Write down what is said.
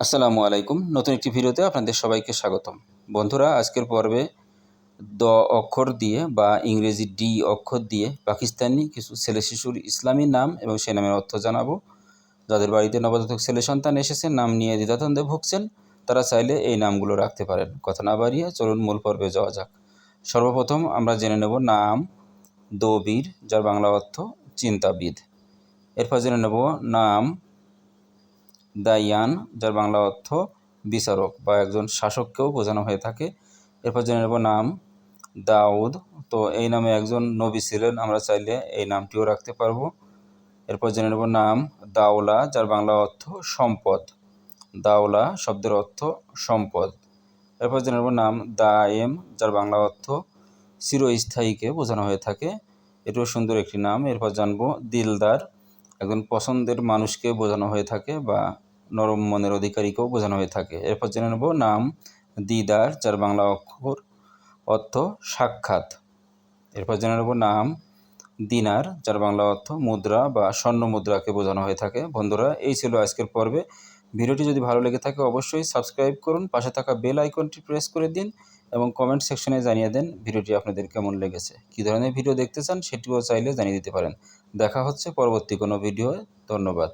আসসালামু আলাইকুম। নতুন একটি ভিডিওতে আপনাদের সবাইকে স্বাগতম। বন্ধুরা, আজকের পর্বে দ অক্ষর দিয়ে বা ইংরেজি ডি অক্ষর দিয়ে পাকিস্তানি কিছু ছেলে শিশুর ইসলামী নাম এবং সে নামের অর্থ জানাব। যাদের বাড়িতে নবজাতক ছেলে সন্তান এসেছে, নাম নিয়ে দ্বিধাদ্বন্দ্বে ভুগছেন, তারা চাইলে এই নামগুলো রাখতে পারেন। কথা না বাড়িয়ে চলুন মূল পর্বে যাওয়া যাক। সর্বপ্রথম আমরা জেনে নেব নাম দবির যার বাংলা অর্থ চিন্তাবিদ। এরপর জেনে নেব নাম দাইয়ান যার বাংলা অর্থ বিচারক বা একজন শাসককেও বোঝানো হয়ে থাকে। এরপর জেনে নেব নাম দাউদ। তো এই নামে একজন নবী ছিলেন, আমরা চাইলে এই নামটিও রাখতে পারব। এরপর জেনে নেব নাম দাওলা যার বাংলা অর্থ সম্পদ। দাওলা শব্দের অর্থ সম্পদ। এরপর জেনে নেব নাম দায়েম, যার বাংলা অর্থ চিরস্থায়ীকে বোঝানো হয়ে থাকে। এটিও সুন্দর একটি নাম। এরপর জানব দিলদার একজন পছন্দের মানুষকে বোঝানো হয়ে থাকে বা নরম মনের অধিকারীকেও বোঝানো হয়ে থাকে। এরপর জেনে নেব নাম, দিদার, যার বাংলা অক্ষর, অর্থ সাক্ষাৎ। এরপর জেনে নেব নাম, দিনার, যার বাংলা অর্থ মুদ্রা বা স্বর্ণ মুদ্রাকে বোঝানো হয়ে থাকে। বন্ধুরা, এই ছিল আজকের পর্বে। ভিডিওটি যদি ভালো লেগে থাকে অবশ্যই সাবস্ক্রাইব করুন, পাশে থাকা বেল আইকনটি প্রেস করে দিন এবং কমেন্ট সেকশনে জানিয়ে দেন ভিডিওটি আপনাদের কেমন লেগেছে। কী ধরনের ভিডিও দেখতে চান সেটিও চাইলে জানিয়ে দিতে পারেন। দেখা হচ্ছে পরবর্তী কোনো ভিডিও ধন্যবাদ।